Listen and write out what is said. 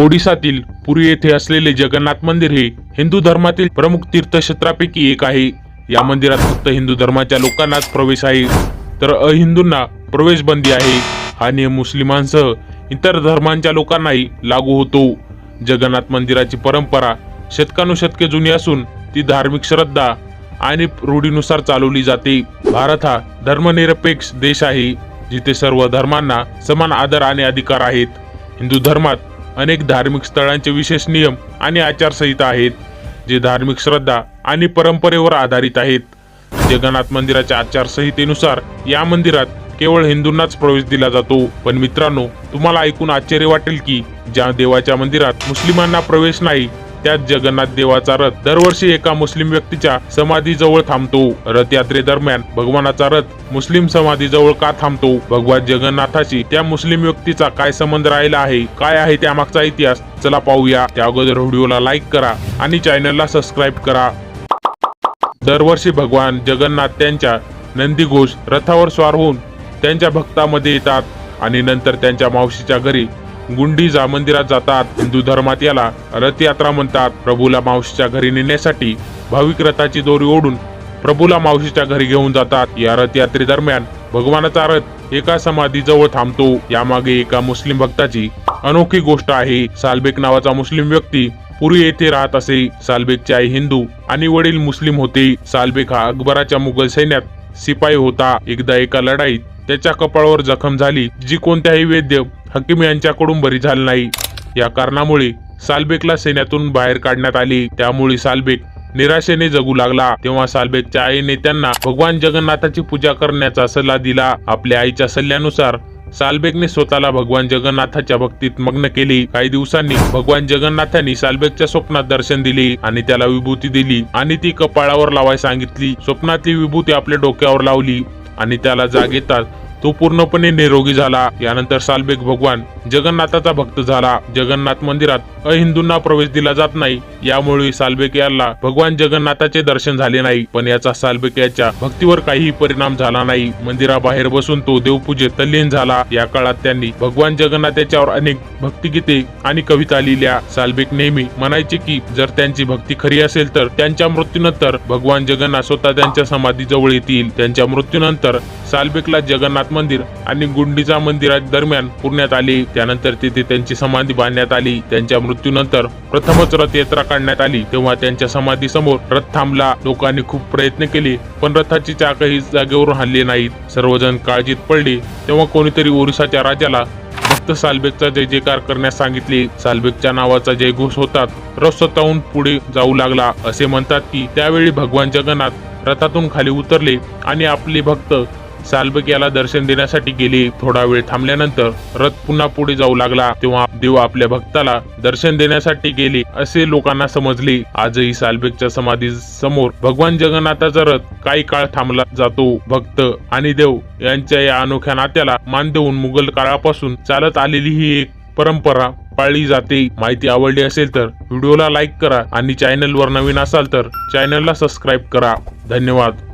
ओडिसातील पुरी येथे असलेले जगन्नाथ मंदिर हे हिंदू धर्मातील प्रमुख तीर्थक्षेत्रापैकी एक आहे. या मंदिरात फक्त हिंदू धर्माच्या लोकांनाच प्रवेश आहे तर अहिंदूंना प्रवेश बंदी आहे. हा नियम मुस्लिमांसह इतर धर्मांच्या लोकांनाही लागू होतो. जगन्नाथ मंदिराची परंपरा शतकानुशतके जुनी असून ती धार्मिक श्रद्धा आणि रूढीनुसार चालवली जाते. भारत हा धर्मनिरपेक्ष देश आहे जिथे सर्व धर्मांना समान आदर आणि अधिकार आहेत. हिंदू धर्मात अनेक धार्मिक स्थळांचे विशेष नियम आणि आचारसंहिता आहेत जे धार्मिक श्रद्धा आणि परंपरेवर आधारित आहेत. जगन्नाथ मंदिराच्या आचारसंहितेनुसार या मंदिरात केवळ हिंदूंनाच प्रवेश दिला जातो. पण मित्रांनो तुम्हाला ऐकून आश्चर्य वाटेल की ज्या देवाच्या मंदिरात मुस्लिमांना प्रवेश नाही त्यात जगन्नाथ देवाचा रथ दरवर्षी एका मुस्लिम व्यक्तीच्या समाधीजवळ थांबतो. रथयात्रेदरम्यान भगवानाचा रथ मुस्लिम समाधीजवळ का थांबतो? भगवान जगन्नाथाशी त्या मुस्लिम व्यक्तीचा काय संबंध राहिला आहे? काय आहे त्यामागचा इतिहास? चला पाहूया. त्या अगोदर व्हिडिओला लाईक करा आणि चॅनलला सबस्क्राईब करा. दरवर्षी भगवान जगन्नाथ त्यांच्या नंदीघोष रथावर स्वार होऊन त्यांच्या भक्तामध्ये येतात आणि नंतर त्यांच्या मावशीच्या घरी गुंडीजा मंदिरात जातात. हिंदू धर्मात याला रथयात्रा म्हणतात. प्रभूला मावशीच्या घरी नेण्यासाठी भाविक रथाची दोरी ओढून प्रभूला मावशीच्या घरी घेऊन जातात. या रथयात्रेदरम्यान भगवानाचा रथ एका समाधीजवळ थांबतो. यामागे एका मुस्लिम भक्ताची अनोखी गोष्ट आहे. सालबेक नावाचा मुस्लिम व्यक्ती पुरी येथे राहत असे. सालबेकचे आई हिंदू आणि वडील मुस्लिम होते. सालबेक हा अकबराच्या मुघल सैन्यात शिपाई होता. एकदा एका लढाईत त्याच्या कपाळावर जखम झाली जी कोणत्याही वैद्य हकीम यांच्याकडून बरी झाली नाही. या कारणामुळे सालबेकला सैन्यातून बाहेर काढण्यात आली. त्यामुळे सालबेक निराशेने जगू लागला. तेव्हा सालबेगच्या आईने त्यांना भगवान जगन्नाथाची पूजा करण्याचा सल्ला दिला. आपल्या आईच्या सल्ल्यानुसार सालबेगने स्वतःला भगवान जगन्नाथाच्या भक्तीत मग्न केले. काही दिवसांनी भगवान जगन्नाथांनी सालबेगच्या स्वप्नात दर्शन दिले आणि त्याला विभूती दिली आणि ती कपाळावर लावाय सांगितली. स्वप्नातली विभूती आपल्या डोक्यावर लावली आणि त्याला जाग येतात तो पूर्णपणे निरोगी झाला. यानंतर सालबेग भगवान जगन्नाथाचा भक्त झाला. जगन्नाथ मंदिरात अहिंदूंना प्रवेश दिला जात नाही. यामुळे सालबेग याला भगवान जगन्नाथाचे दर्शन झाले नाही. पण याचा सालबेग याच्या भक्तीवर काहीही परिणाम झाला नाही. मंदिराबाहेर बसून तो देवपूजेत तल्लीन झाला. या काळात त्यांनी भगवान जगन्नाथ याच्यावर अनेक भक्तिगीते आणि कविता लिहिल्या. सालबेग नेहमी म्हणायचे की जर त्यांची भक्ती खरी असेल तर त्यांच्या मृत्यूनंतर भगवान जगन्नाथ स्वतः त्यांच्या समाधीजवळ येतील. त्यांच्या मृत्यूनंतर सालबेगला जगन्नाथ मंदिर आणि गुंडीचा मंदिरा दरम्यान पुरण्यात आले. त्यानंतर तिथे त्यांची समाधी बांधण्यात आली. त्यांच्या मृत्यूनंतर प्रथमच रथयात्रा काढण्यात आली. तेव्हा त्यांच्या समाधी समोर रथ थांबला. लोकांनी खूप प्रयत्न केले पण रथाची चाकही जागेवरून हल्ली नाहीत. सर्वजण काळजीत पडले. तेव्हा कोणीतरी ओरिसाच्या राजाला फक्त सालबेगचा जय जयकार करण्यास सांगितले. सालबेगच्या नावाचा जयघोष होतात. रथ स्वतःहून पुढे जाऊ लागला. असे म्हणतात की त्यावेळी भगवान जगन्नाथ रथातून खाली उतरले आणि आपले भक्त साल्बक याला दर्शन देण्यासाठी गेली. थोडा वेळ थांबल्यानंतर रथ पुन्हा पुढे जाऊ लागला. तेव्हा देव आपल्या भक्ताला दर्शन देण्यासाठी गेली असे लोकांना समजले. आजही सालबेगच्या समाधी समोर भगवान जगन्नाथाचा रथ काही काळ थांबला जातो. भक्त आणि देव यांच्या या अनोख्या नात्याला मान देऊन मुघल काळापासून चालत आलेली ही एक परंपरा पाळली जाते. माहिती आवडली असेल तर व्हिडिओला लाईक करा आणि चॅनलवर नवीन असाल तर चॅनलला सबस्क्राईब करा. धन्यवाद.